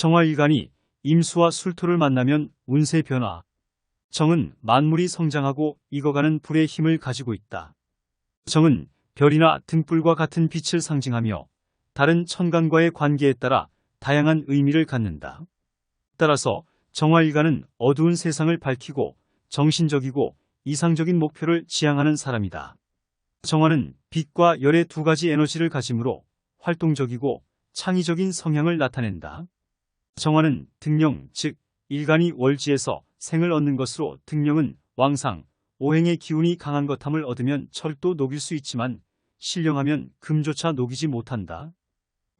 정화일간이 임수와 술토를 만나면 운세 변화. 정은 만물이 성장하고 익어가는 불의 힘을 가지고 있다. 정은 별이나 등불과 같은 빛을 상징하며 다른 천간과의 관계에 따라 다양한 의미를 갖는다. 따라서 정화일간은 어두운 세상을 밝히고 정신적이고 이상적인 목표를 지향하는 사람이다. 정화는 빛과 열의 두 가지 에너지를 가지므로 활동적이고 창의적인 성향을 나타낸다. 정화는 등령, 즉 일간이 월지에서 생을 얻는 것으로 등령은 왕상, 오행의 기운이 강한 것함을 얻으면 철도 녹일 수 있지만 신령하면 금조차 녹이지 못한다.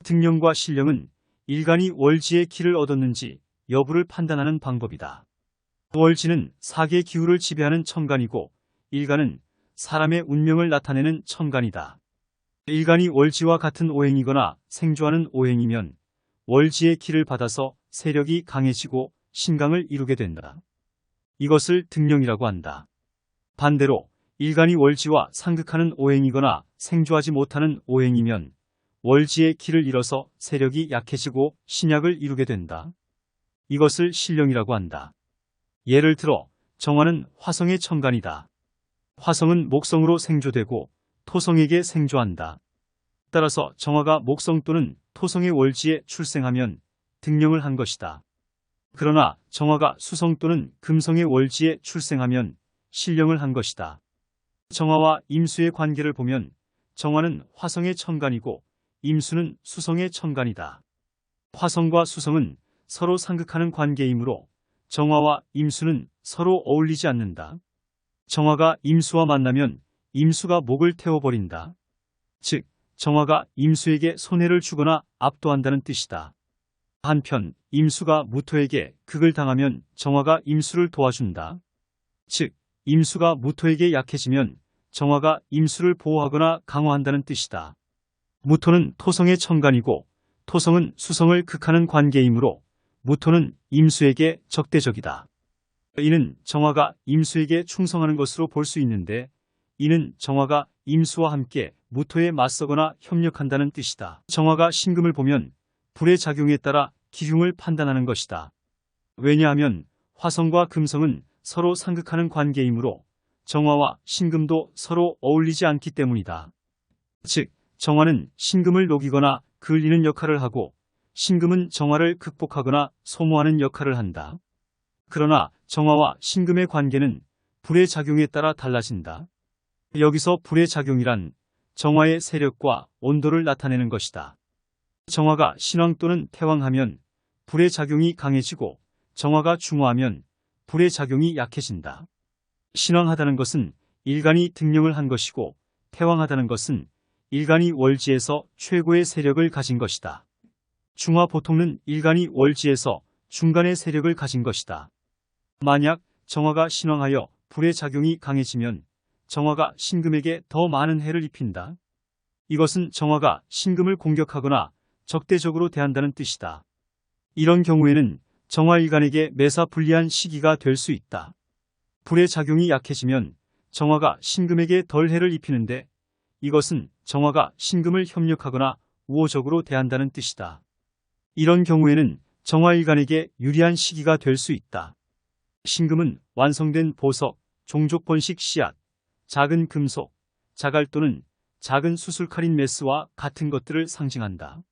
등령과 신령은 일간이 월지의 기를 얻었는지 여부를 판단하는 방법이다. 월지는 사계 기후를 지배하는 천간이고 일간은 사람의 운명을 나타내는 천간이다. 일간이 월지와 같은 오행이거나 생조하는 오행이면 월지의 기를 받아서 세력이 강해지고 신강을 이루게 된다. 이것을 등령이라고 한다. 반대로 일간이 월지와 상극하는 오행이거나 생조하지 못하는 오행이면 월지의 기를 잃어서 세력이 약해지고 신약을 이루게 된다. 이것을 신령이라고 한다. 예를 들어 정화는 화성의 천간이다. 화성은 목성으로 생조되고 토성에게 생조한다. 따라서 정화가 목성 또는 토성의 월지에 출생하면 등령을 한 것이다. 그러나 정화가 수성 또는 금성의 월지에 출생하면 신령을 한 것이다. 정화와 임수의 관계를 보면 정화는 화성의 천간이고 임수는 수성의 천간이다. 화성과 수성은 서로 상극하는 관계이므로 정화와 임수는 서로 어울리지 않는다. 정화가 임수와 만나면 임수가 목을 태워버린다. 즉, 정화가 임수에게 손해를 주거나 압도한다는 뜻이다. 한편 임수가 무토에게 극을 당하면 정화가 임수를 도와준다. 즉, 임수가 무토에게 약해지면 정화가 임수를 보호하거나 강화한다는 뜻이다. 무토는 토성의 천간이고 토성은 수성을 극하는 관계이므로 무토는 임수에게 적대적이다. 이는 정화가 임수에게 충성하는 것으로 볼 수 있는데 이는 정화가 임수와 함께 무토에 맞서거나 협력한다는 뜻이다. 정화가 신금을 보면 불의 작용에 따라 기흉을 판단하는 것이다. 왜냐하면 화성과 금성은 서로 상극하는 관계이므로 정화와 신금도 서로 어울리지 않기 때문이다. 즉, 정화는 신금을 녹이거나 그을리는 역할을 하고 신금은 정화를 극복하거나 소모하는 역할을 한다. 그러나 정화와 신금의 관계는 불의 작용에 따라 달라진다. 여기서 불의 작용이란 정화의 세력과 온도를 나타내는 것이다. 정화가 신왕 또는 태왕하면 불의 작용이 강해지고 정화가 중화하면 불의 작용이 약해진다. 신왕하다는 것은 일간이 등령을 한 것이고 태왕하다는 것은 일간이 월지에서 최고의 세력을 가진 것이다. 중화 보통은 일간이 월지에서 중간의 세력을 가진 것이다. 만약 정화가 신왕하여 불의 작용이 강해지면 정화가 신금에게 더 많은 해를 입힌다. 이것은 정화가 신금을 공격하거나 적대적으로 대한다는 뜻이다. 이런 경우에는 정화일간에게 매사 불리한 시기가 될 수 있다. 불의 작용이 약해지면 정화가 신금에게 덜 해를 입히는데 이것은 정화가 신금을 협력하거나 우호적으로 대한다는 뜻이다. 이런 경우에는 정화일간에게 유리한 시기가 될 수 있다. 신금은 완성된 보석, 종족 번식 씨앗, 작은 금속, 자갈 또는 작은 수술칼인 메스와 같은 것들을 상징한다.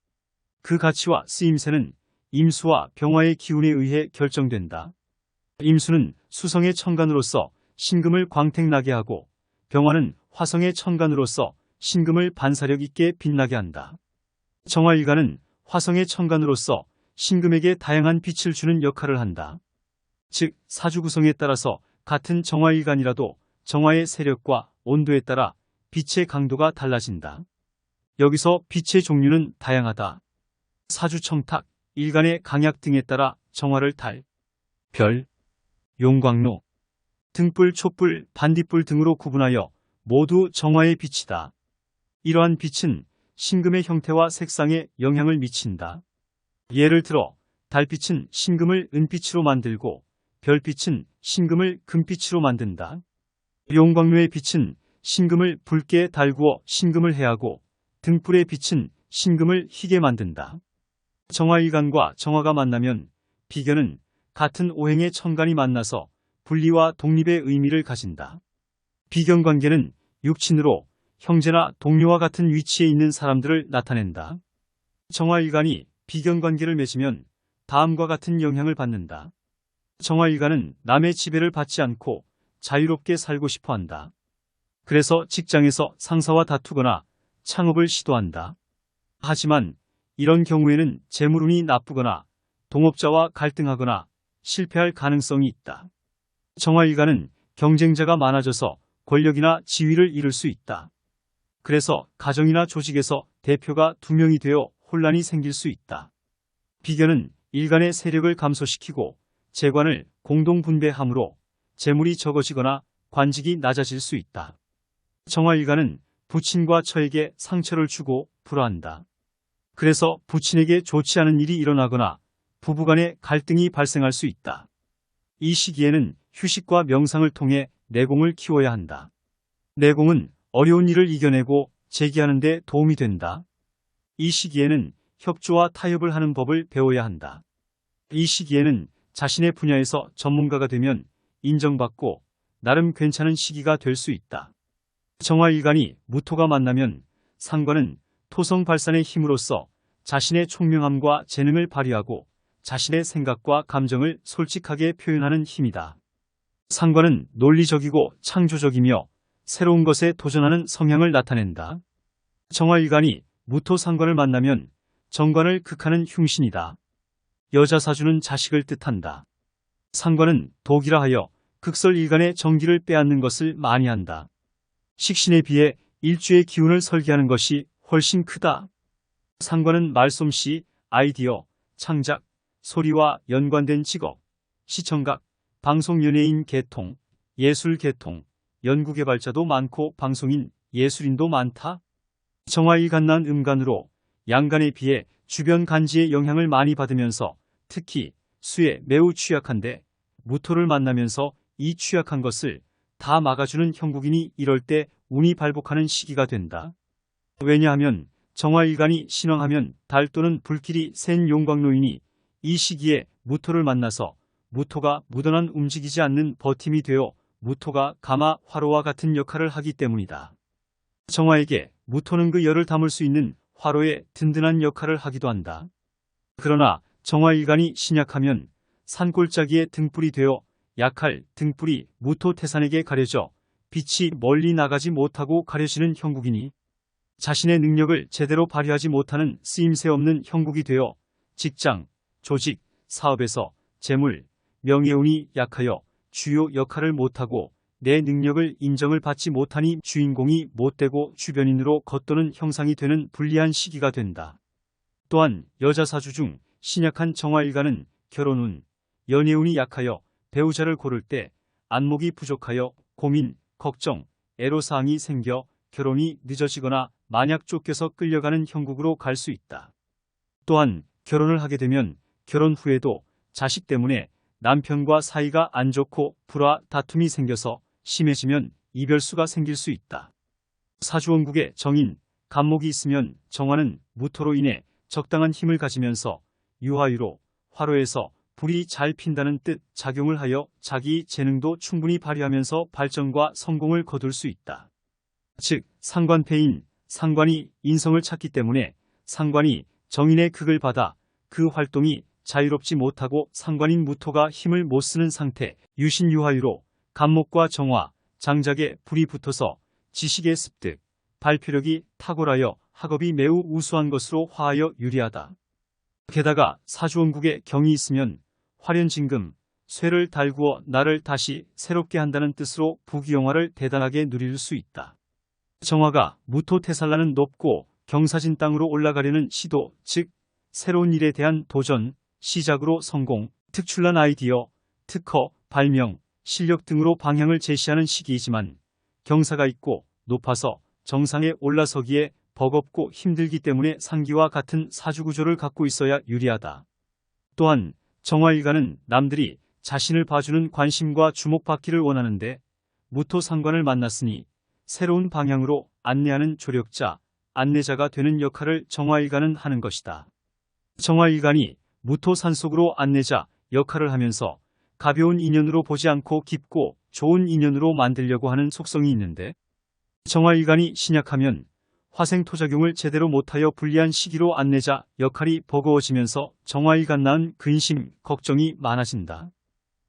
그 가치와 쓰임새는 임수와 병화의 기운에 의해 결정된다. 임수는 수성의 천간으로서 신금을 광택나게 하고 병화는 화성의 천간으로서 신금을 반사력 있게 빛나게 한다. 정화일간은 화성의 천간으로서 신금에게 다양한 빛을 주는 역할을 한다. 즉 사주 구성에 따라서 같은 정화일간이라도 정화의 세력과 온도에 따라 빛의 강도가 달라진다. 여기서 빛의 종류는 다양하다. 사주 청탁, 일간의 강약 등에 따라 정화를 달, 별, 용광로, 등불, 촛불, 반딧불 등으로 구분하여 모두 정화의 빛이다. 이러한 빛은 신금의 형태와 색상에 영향을 미친다. 예를 들어 달빛은 신금을 은빛으로 만들고 별빛은 신금을 금빛으로 만든다. 용광로의 빛은 신금을 붉게 달구어 신금을 해하고 등불의 빛은 신금을 희게 만든다. 정화일간과 정화가 만나면 비견은 같은 오행의 천간이 만나서 분리와 독립의 의미를 가진다. 비견 관계는 육친으로 형제나 동료와 같은 위치에 있는 사람들을 나타낸다. 정화일간이 비견 관계를 맺으면 다음과 같은 영향을 받는다. 정화일간은 남의 지배를 받지 않고 자유롭게 살고 싶어 한다. 그래서 직장에서 상사와 다투거나 창업을 시도한다. 하지만 이런 경우에는 재물운이 나쁘거나 동업자와 갈등하거나 실패할 가능성이 있다. 정화일간은 경쟁자가 많아져서 권력이나 지위를 잃을 수 있다. 그래서 가정이나 조직에서 대표가 두 명이 되어 혼란이 생길 수 있다. 비견은 일간의 세력을 감소시키고 재관을 공동 분배함으로 재물이 적어지거나 관직이 낮아질 수 있다. 정화일간은 부친과 처에게 상처를 주고 불화한다. 그래서 부친에게 좋지 않은 일이 일어나거나 부부간의 갈등이 발생할 수 있다. 이 시기에는 휴식과 명상을 통해 내공을 키워야 한다. 내공은 어려운 일을 이겨내고 재기하는 데 도움이 된다. 이 시기에는 협조와 타협을 하는 법을 배워야 한다. 이 시기에는 자신의 분야에서 전문가가 되면 인정받고 나름 괜찮은 시기가 될 수 있다. 정화일간이 무토가 만나면 상관은 토성 발산의 힘으로써 자신의 총명함과 재능을 발휘하고 자신의 생각과 감정을 솔직하게 표현하는 힘이다. 상관은 논리적이고 창조적이며 새로운 것에 도전하는 성향을 나타낸다. 정화일간이 무토 상관을 만나면 정관을 극하는 흉신이다. 여자 사주는 자식을 뜻한다. 상관은 독이라 하여 극설 일간의 정기를 빼앗는 것을 많이 한다. 식신에 비해 일주의 기운을 설계하는 것이 훨씬 크다. 상관은 말솜씨, 아이디어, 창작, 소리와 연관된 직업, 시청각, 방송 연예인 개통, 예술 개통, 연구개발자도 많고 방송인, 예술인도 많다. 정화일 간난 음간으로 양간에 비해 주변 간지의 영향을 많이 받으면서 특히 수에 매우 취약한데 무토를 만나면서 이 취약한 것을 다 막아주는 형국인이 이럴 때 운이 발복하는 시기가 된다. 왜냐하면 정화일간이 신왕하면 달 또는 불길이 센 용광로이니 이 시기에 무토를 만나서 무토가 무던한 움직이지 않는 버팀이 되어 무토가 가마 화로와 같은 역할을 하기 때문이다. 정화에게 무토는 그 열을 담을 수 있는 화로의 든든한 역할을 하기도 한다. 그러나 정화일간이 신약하면 산골짜기의 등불이 되어 약할 등불이 무토태산에게 가려져 빛이 멀리 나가지 못하고 가려지는 형국이니 자신의 능력을 제대로 발휘하지 못하는 쓰임새 없는 형국이 되어 직장, 조직, 사업에서 재물, 명예운이 약하여 주요 역할을 못하고 내 능력을 인정을 받지 못하니 주인공이 못되고 주변인으로 겉도는 형상이 되는 불리한 시기가 된다. 또한 여자 사주 중 신약한 정화일가는 결혼운, 연애운이 약하여 배우자를 고를 때 안목이 부족하여 고민, 걱정, 애로사항이 생겨 결혼이 늦어지거나 만약 쫓겨서 끌려가는 형국으로 갈 수 있다. 또한 결혼을 하게 되면 결혼 후에도 자식 때문에 남편과 사이가 안 좋고 불화, 다툼이 생겨서 심해지면 이별수가 생길 수 있다. 사주원국의 정인, 간목이 있으면 정화는 무토로 인해 적당한 힘을 가지면서 유화유로 화로에서 불이 잘 핀다는 뜻 작용을 하여 자기 재능도 충분히 발휘하면서 발전과 성공을 거둘 수 있다. 즉, 상관패인 상관이 인성을 찾기 때문에 상관이 정인의 극을 받아 그 활동이 자유롭지 못하고 상관인 무토가 힘을 못 쓰는 상태, 유신유화유로 간목과 정화, 장작에 불이 붙어서 지식의 습득, 발표력이 탁월하여 학업이 매우 우수한 것으로 화하여 유리하다. 게다가 사주원국에 경이 있으면 화련진금, 쇠를 달구어 나를 다시 새롭게 한다는 뜻으로 부귀영화를 대단하게 누릴 수 있다. 정화가 무토태살라는 높고 경사진 땅으로 올라가려는 시도, 즉 새로운 일에 대한 도전, 시작으로 성공, 특출난 아이디어, 특허, 발명, 실력 등으로 방향을 제시하는 시기이지만 경사가 있고 높아서 정상에 올라서기에 버겁고 힘들기 때문에 상기와 같은 사주구조를 갖고 있어야 유리하다. 또한 정화일가는 남들이 자신을 봐주는 관심과 주목받기를 원하는데 무토 상관을 만났으니 새로운 방향으로 안내하는 조력자, 안내자가 되는 역할을 정화일가는 하는 것이다. 정화일간이 무토 산 속으로 안내자 역할을 하면서 가벼운 인연으로 보지 않고 깊고 좋은 인연으로 만들려고 하는 속성이 있는데 정화일간이 신약하면 화생토작용을 제대로 못하여 불리한 시기로 안내자 역할이 버거워지면서 정화일간 낳은 근심, 걱정이 많아진다.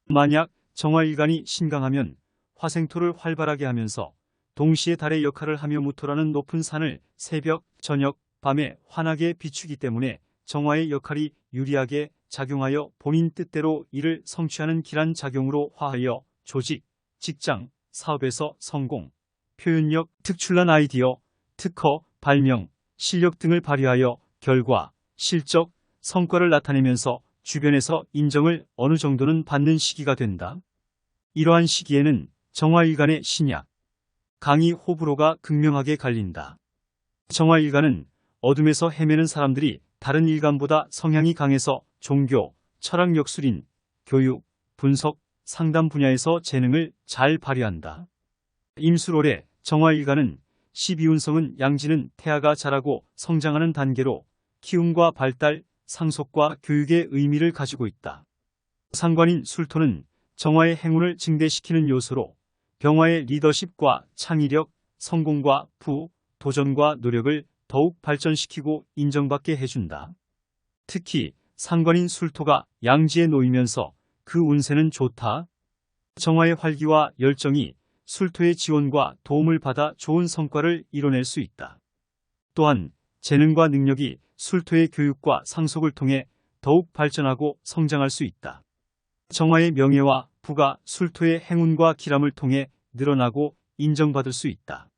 만약 정화일간이 신강하면 화생토를 활발하게 하면서 동시에 달의 역할을 하며 무토라는 높은 산을 새벽, 저녁, 밤에 환하게 비추기 때문에 정화의 역할이 유리하게 작용하여 본인 뜻대로 이를 성취하는 길한 작용으로 화하여 조직, 직장, 사업에서 성공, 표현력, 특출난 아이디어, 특허, 발명, 실력 등을 발휘하여 결과, 실적, 성과를 나타내면서 주변에서 인정을 어느 정도는 받는 시기가 된다. 이러한 시기에는 정화일간의 신약, 강의 호불호가 극명하게 갈린다. 정화일간은 어둠에서 헤매는 사람들이 다른 일간보다 성향이 강해서 종교, 철학 역술인, 교육, 분석, 상담 분야에서 재능을 잘 발휘한다. 임술월의 정화일간은 12운성은 양지는 태아가 자라고 성장하는 단계로 키움과 발달, 상속과 교육의 의미를 가지고 있다. 상관인 술토는 정화의 행운을 증대시키는 요소로 병화의 리더십과 창의력, 성공과 부, 도전과 노력을 더욱 발전시키고 인정받게 해준다. 특히 상관인 술토가 양지에 놓이면서 그 운세는 좋다. 정화의 활기와 열정이 술토의 지원과 도움을 받아 좋은 성과를 이뤄낼 수 있다. 또한 재능과 능력이 술토의 교육과 상속을 통해 더욱 발전하고 성장할 수 있다. 정화의 명예와 부가 술토의 행운과 기람을 통해 늘어나고 인정받을 수 있다.